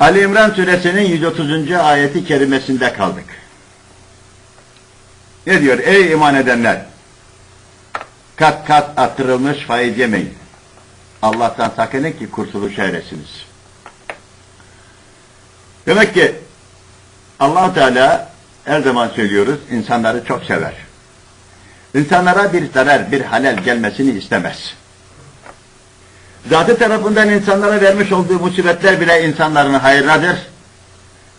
Ali İmran suresinin 130. ayeti kerimesinde kaldık. Ne diyor? Ey iman edenler! Kat kat attırılmış faiz yemeyin. Allah'tan sakının ki kurtuluşa eresiniz. Demek ki allah Teala her zaman söylüyoruz insanları çok sever. İnsanlara bir zarar, bir halel gelmesini istemez. Zatı tarafından insanlara vermiş olduğu musibetler bile insanların hayrınadır.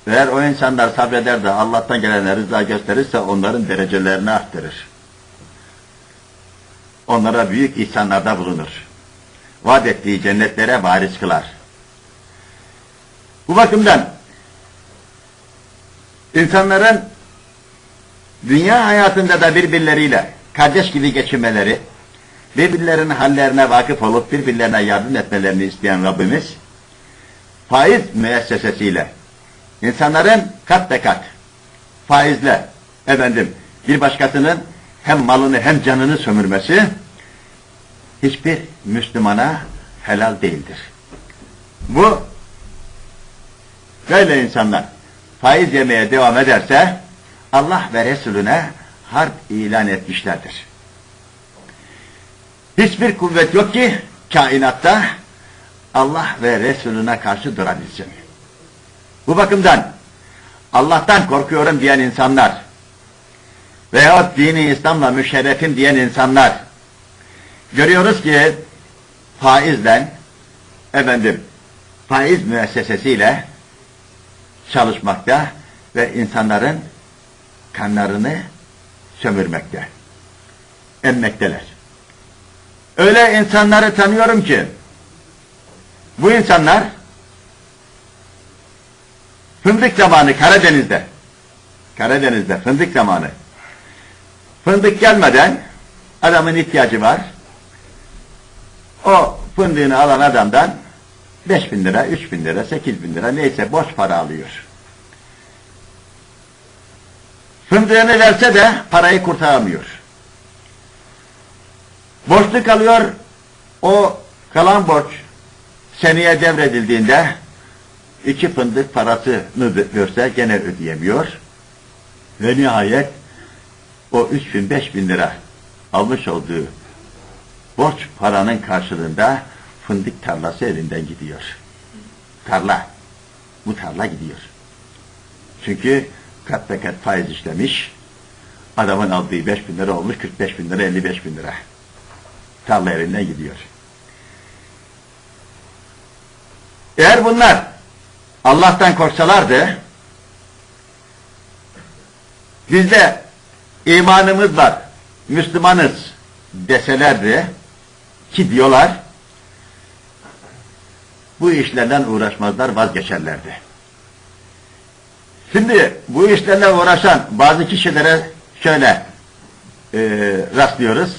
Eğer o insanlar sabreder de Allah'tan gelene rıza gösterirse onların derecelerini arttırır. Onlara büyük ihsanlarda bulunur. Vaat ettiği cennetlere varis kılar. Bu bakımdan insanların dünya hayatında da birbirleriyle kardeş gibi geçinmeleri, birbirlerinin hallerine vakıf olup birbirlerine yardım etmelerini isteyen Rabbimiz, faiz müessesesiyle insanların kat be kat faizle efendim bir başkasının hem malını hem canını sömürmesi hiçbir Müslümana helal değildir. Bu böyle insanlar faiz yemeye devam ederse Allah ve Resulüne harp ilan etmişlerdir. Hiçbir kuvvet yok ki kainatta Allah ve Resulüne karşı durabilsin. Bu bakımdan Allah'tan korkuyorum diyen insanlar veyahut dini İslam'la müşerrefim diyen insanlar görüyoruz ki faizle efendim faiz müessesesiyle çalışmakta ve insanların kanlarını sömürmekte, emmekteler. Öyle insanları tanıyorum ki bu insanlar fındık zamanı Karadeniz'de Karadeniz'de fındık zamanı fındık gelmeden adamın ihtiyacı var o fındığını alan adamdan 5 bin lira, 3 bin lira, 8 bin lira neyse boş para alıyor. Fındığını verse de parayı kurtaramıyor. Borçlu kalıyor, o kalan borç seneye devredildiğinde iki fındık parasını verse gene ödeyemiyor. Ve nihayet o üç bin, beş bin lira almış olduğu borç paranın karşılığında fındık tarlası elinden gidiyor. Tarla. Bu tarla gidiyor. Çünkü kat kat faiz işlemiş. Adamın aldığı 5 bin lira olmuş 45 bin lira 55 bin lira. Tarla gidiyor. Eğer bunlar Allah'tan korksalardı bizde imanımız var, Müslümanız deselerdi ki diyorlar bu işlerden uğraşmazlar, vazgeçerlerdi. Şimdi bu işlerle uğraşan bazı kişilere şöyle e, rastlıyoruz.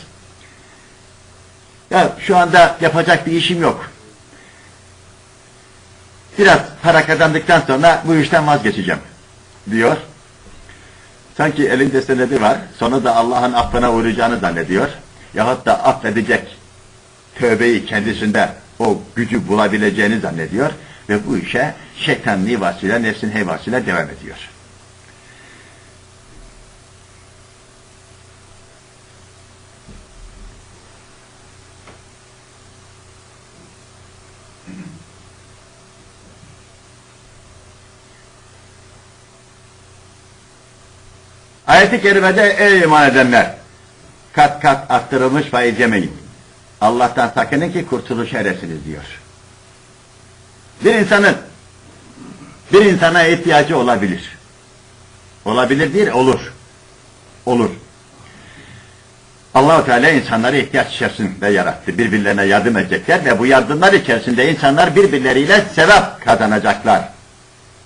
Ya şu anda yapacak bir işim yok. Biraz para kazandıktan sonra bu işten vazgeçeceğim diyor. Sanki elinde senedi var. Sonra da Allah'ın affına uğrayacağını zannediyor. Yahut da affedecek tövbeyi kendisinde o gücü bulabileceğini zannediyor ve bu işe şeytan nivasıyla, nefsin heyvasıyla devam ediyor. Ayet-i kerimede ey iman edenler kat kat arttırılmış faiz yemeyin. Allah'tan sakının ki kurtuluş eresiniz diyor. Bir insanın bir insana ihtiyacı olabilir. Olabilir değil, olur. Olur. Allahu Teala insanları ihtiyaç içerisinde yarattı. Birbirlerine yardım edecekler ve bu yardımlar içerisinde insanlar birbirleriyle sevap kazanacaklar.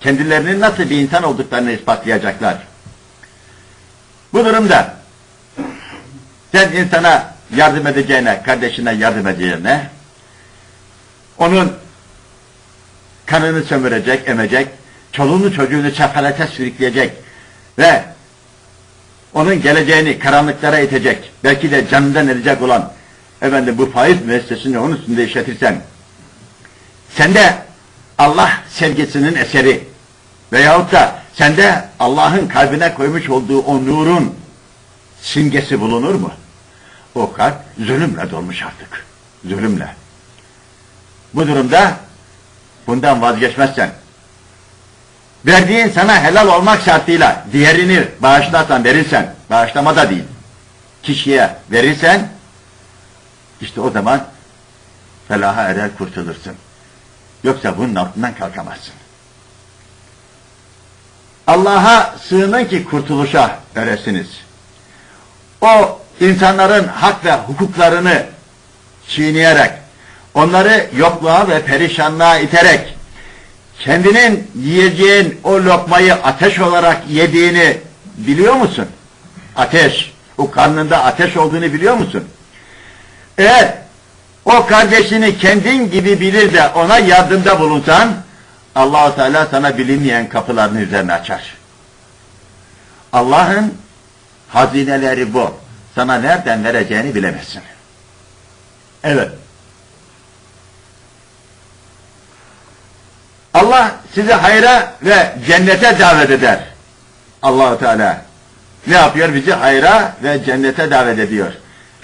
Kendilerinin nasıl bir insan olduklarını ispatlayacaklar. Bu durumda sen insana yardım edeceğine, kardeşine yardım edeceğine, onun kanını sömürecek, emecek, çoluğunu çocuğunu çapalete sürükleyecek ve onun geleceğini karanlıklara itecek, belki de canından edecek olan efendim bu faiz müessesini onun üstünde işletirsen, sende Allah sevgisinin eseri veyahut da sende Allah'ın kalbine koymuş olduğu o nurun simgesi bulunur mu? O kalp zulümle dolmuş artık. Zulümle. Bu durumda bundan vazgeçmezsen verdiğin sana helal olmak şartıyla diğerini bağışlarsan verirsen, bağışlama da değil, kişiye verirsen, işte o zaman felaha erer kurtulursun. Yoksa bunun altından kalkamazsın. Allah'a sığının ki kurtuluşa eresiniz. O insanların hak ve hukuklarını çiğneyerek, onları yokluğa ve perişanlığa iterek, kendinin yiyeceğin o lokmayı ateş olarak yediğini biliyor musun? Ateş, o karnında ateş olduğunu biliyor musun? Eğer o kardeşini kendin gibi bilir de ona yardımda bulunsan, Allahu Teala sana bilinmeyen kapılarını üzerine açar. Allah'ın hazineleri bu. Sana nereden vereceğini bilemezsin. Evet. Allah sizi hayra ve cennete davet eder. Allahu Teala ne yapıyor? Bizi hayra ve cennete davet ediyor.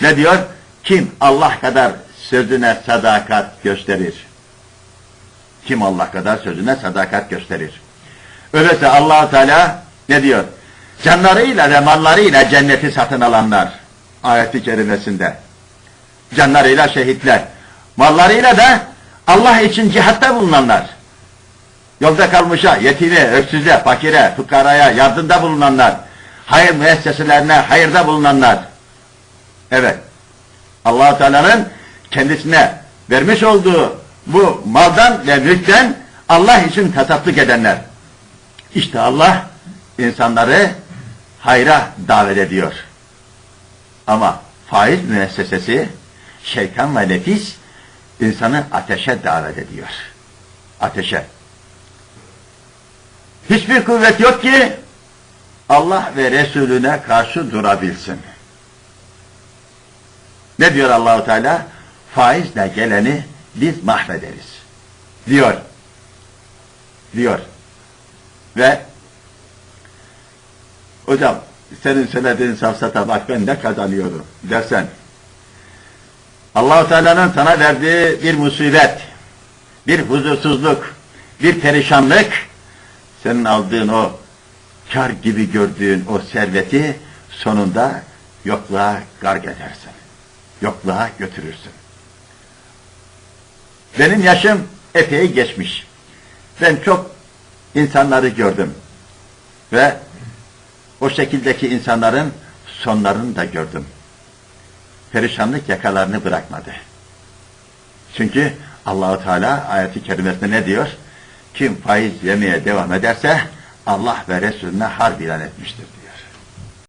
Ne diyor? Kim Allah kadar sözüne sadakat gösterir? Kim Allah kadar sözüne sadakat gösterir? Öyleyse allah Teala ne diyor? Canlarıyla ve mallarıyla cenneti satın alanlar. Ayet-i kerimesinde. Canlarıyla şehitler. Mallarıyla da Allah için cihatta bulunanlar. Yolda kalmışa, yetime, öksüze, fakire, fukaraya yardımda bulunanlar. Hayır müesseselerine hayırda bulunanlar. Evet. allah Teala'nın kendisine vermiş olduğu bu maldan ve mülkten Allah için tasatlık edenler. İşte Allah insanları hayra davet ediyor. Ama faiz müessesesi şeytan ve nefis insanı ateşe davet ediyor. Ateşe. Hiçbir kuvvet yok ki Allah ve Resulüne karşı durabilsin. Ne diyor Allahu Teala? Faizle geleni biz mahvederiz. Diyor. Diyor. Ve hocam senin söylediğin safsata bak ben ne kazanıyorum dersen Allahu Teala'nın sana verdiği bir musibet, bir huzursuzluk, bir perişanlık senin aldığın o kar gibi gördüğün o serveti sonunda yokluğa garg edersin. Yokluğa götürürsün. Benim yaşım epey geçmiş. Ben çok insanları gördüm. Ve o şekildeki insanların sonlarını da gördüm. Perişanlık yakalarını bırakmadı. Çünkü Allahu Teala ayeti kerimesinde ne diyor? Kim faiz yemeye devam ederse Allah ve Resulüne harp etmiştir diyor.